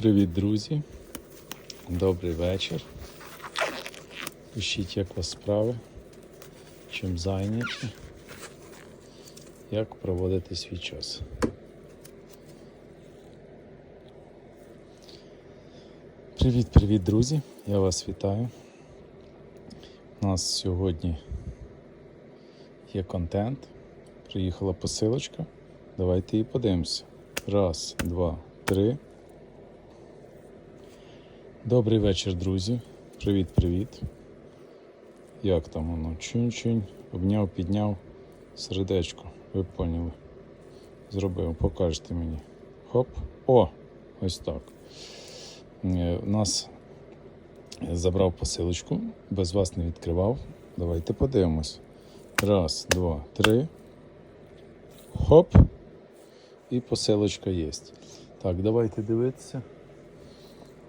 Привіт, друзі. Добрий вечір. Пишіть, як у вас справи, чим зайняті, як проводити свій час. Привіт, привіт, друзі! Я вас вітаю. У нас сьогодні є контент. Приїхала посилочка. Давайте її подивимося. Раз, два, три. Добрий вечір, друзі. Привіт, привіт. Як там воно? Чунь-чунь, обняв, підняв сердечко. Ви поняли. Зробив, покажете мені. Хоп. О! Ось так. Е, У нас забрав посилочку, без вас не відкривав. Давайте подивимось. Раз, два, три. Хоп. І посилочка є. Так, давайте дивитися.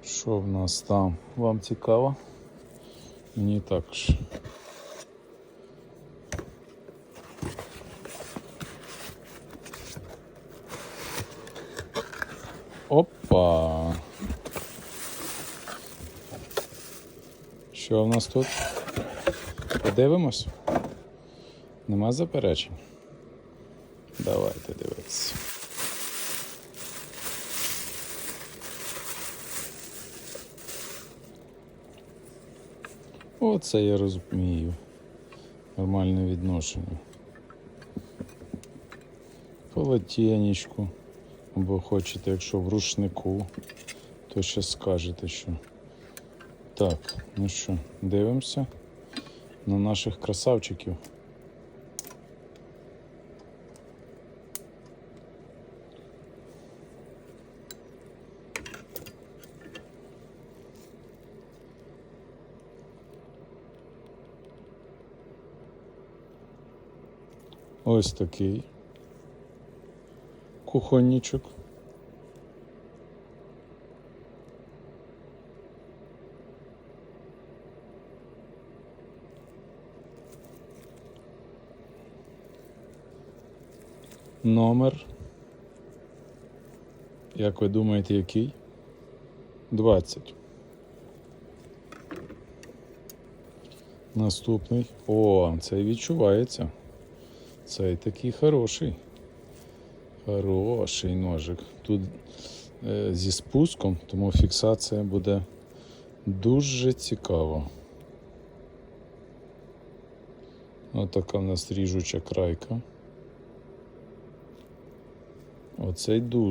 Що в нас там? Вам цікаво? Мені також. Опа. Що в нас тут? Подивимось? Нема заперечень? Давайте дивитися. Оце я розумію. Нормальне відношення. Полотенечку. Або хочете, якщо в рушнику, то ще скажете, що. Так, ну що, дивимося на наших красавчиків. Ось такий кухонничок. Номер. Як ви думаєте, який? 20. Наступний. О, цей відчувається. Цей такий хороший. Хороший ножик. Тут е, зі спуском, тому фіксація буде дуже цікава. Отака така в нас ріжуча крайка. Оцей дуже.